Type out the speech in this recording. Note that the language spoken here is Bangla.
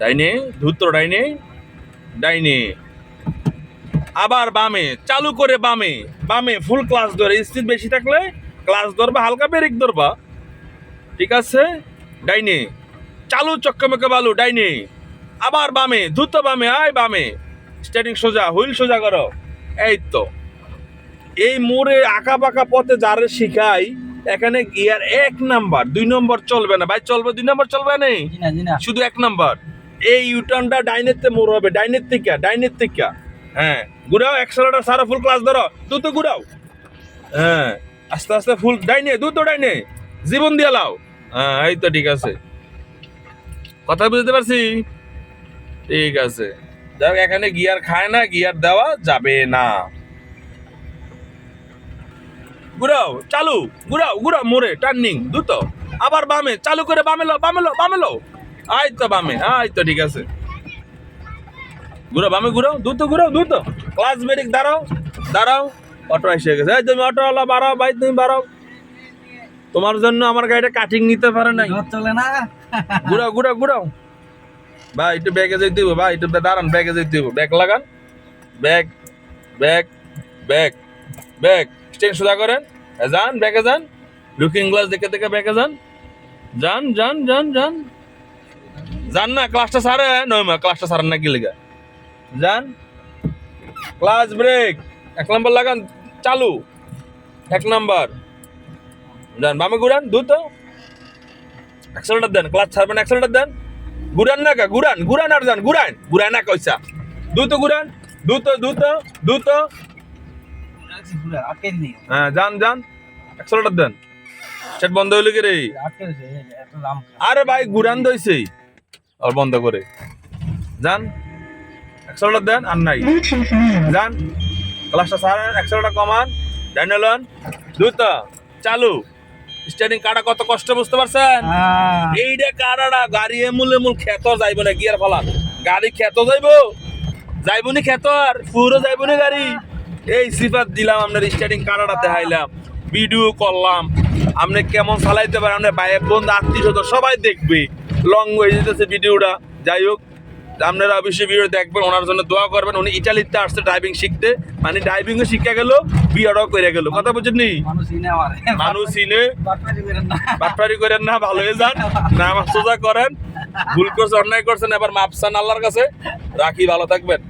ডাইনে ধূত্র ডাইনে ডাইনে। আবার বামে চালু করে বামে। বামে ফুল ক্লাস ধরে স্পিড বেশি থাকলে ক্লাস ধরবা হালকা ব্রেক ধরবা। ঠিক আছে? ডাইনে। চালু চক্কমকে বালু ডাইনে। আবার বামে দ্রুত বামে আয় বামে। স্টার্টিং সোজা হুইল সোজা করো। এই তো। এই মোড়ে আঁকা বাঁকা পথে যারা শিখাই এখানে গিয়ার এক নাম্বার দুই নম্বর চলবে না। ভাই চলবে দুই নম্বর চলবে না? শুধু এক নাম্বার এই ইউটার্নটা ডাইনের তে মোড় হবে ডাইনের থেকে ডাইনের থেকে হ্যাঁ ঘুরাও একশোটা সারা ফুল ক্লাস ধরো, দ্রুত ঘুরাও। হ্যাঁ আস্তে আস্তে ফুল ডাইনে, দ্রুত ডাইনে, জীবন দিয়ে লাও। হ্যাঁ এই তো ঠিক আছে। কথা বুঝতে পারছি? ঠিক আছে। যাক, এখানে গিয়ার খায় না, গিয়ার দেওয়া যাবে না। ঘুরাও, চালু, ঘুরাও ঘুরাও, মোড়ে টার্নিং দ্রুত। আবার বামে, চালু করে বামে লো বামে লো বামে লো আই তো বামে আই তো ঠিক আছে। ঘুরাও বামে ঘুরাও দ্রুত ঘুরাও দ্রুত। ক্লাস ব্রেক দাঁড়াও দাঁড়াও। অটো এসে গেছে। এই তুমি অটোওয়ালা বাড়াও ভাই তুমি বাড়াও। তোমার জন্য আমার গাড়িটা কাটিং নিতে পারে নাই। চলে না? ঘুরাও ঘুরাও ঘুরাও ভাই একটু ব্যাগে যেতে দিব ভাই একটু দাঁড়ান ব্যাগে যেতে দিব ব্যাগ লাগান। ব্যাগ ব্যাগ ব্যাগ ব্যাগ স্টেন সোজা করেন। যান ব্যাগে যান। লুকিং গ্লাস দেখে দেখে ব্যাগে যান। যান যান যান যান। যান না ক্লাসটা সারে? নয় মা ক্লাসটা সারেন না কি লেগে? যান ক্লাস ব্রেক এক নম্বর লাগান চালু। এক নম্বর যান বামে ঘুরান দ্রুত। অ্যাক্সেলেটার দেন ক্লাচ ছাড়বেন অ্যাক্সেলেটার দেন। ঘুরান না কা ঘুরান ঘুরান আর যান ঘুরান। ঘুরান না কইসা। দ্রুত ঘুরান দ্রুত দ্রুত দ্রুত। হ্যাঁ যান যান অ্যাক্সেলেটার দেন। সেট বন্ধ হইল কি রে? আরে ভাই ঘুরান দইছে আর বন্ধ করে। যান অ্যাক্সেলেটার দেন আর নাই। যান ক্লাসটা সারেন অ্যাক্সেলেটার কমান। ডাইনালন দ্রুত চালু। স্টার্টিং কাটা কত কষ্ট বুঝতে পারছেন? হ্যাঁ। এইটা কারাড়া গাড়ি এমুল এমুল খেত যাইব না গিয়ার ফলান। গাড়ি খেত যাইব? যাইব নি খেত আর পুরো যাইব নি গাড়ি। এই সিফাত দিলাম আপনার স্টার্টিং কারাড়া দেখাইলাম। ভিডিও করলাম। আপনি কেমন চালাইতে পারেন আপনার ভাই বন্ধু আত্মীয় স্বজন সবাই দেখবে। লং হয়ে যেতেছে ভিডিওটা। যাই হোক আপনারা অবশ্যই ভিডিও দেখবেন ওনার জন্য দোয়া করবেন। উনি ইটালিতে আসছে ড্রাইভিং শিখতে। মানে ড্রাইভিংও শিখে গেল বিয়েটাও করে গেল। কথা বুঝছেন নি? মানুষ ইনে চিনে বাটপারি করেন না ভালো হয়ে যান। নামাজ সোজা করেন। ভুল করছে অন্যায় করছেন এবার মাপসান আল্লাহর কাছে। রাখি ভালো থাকবেন।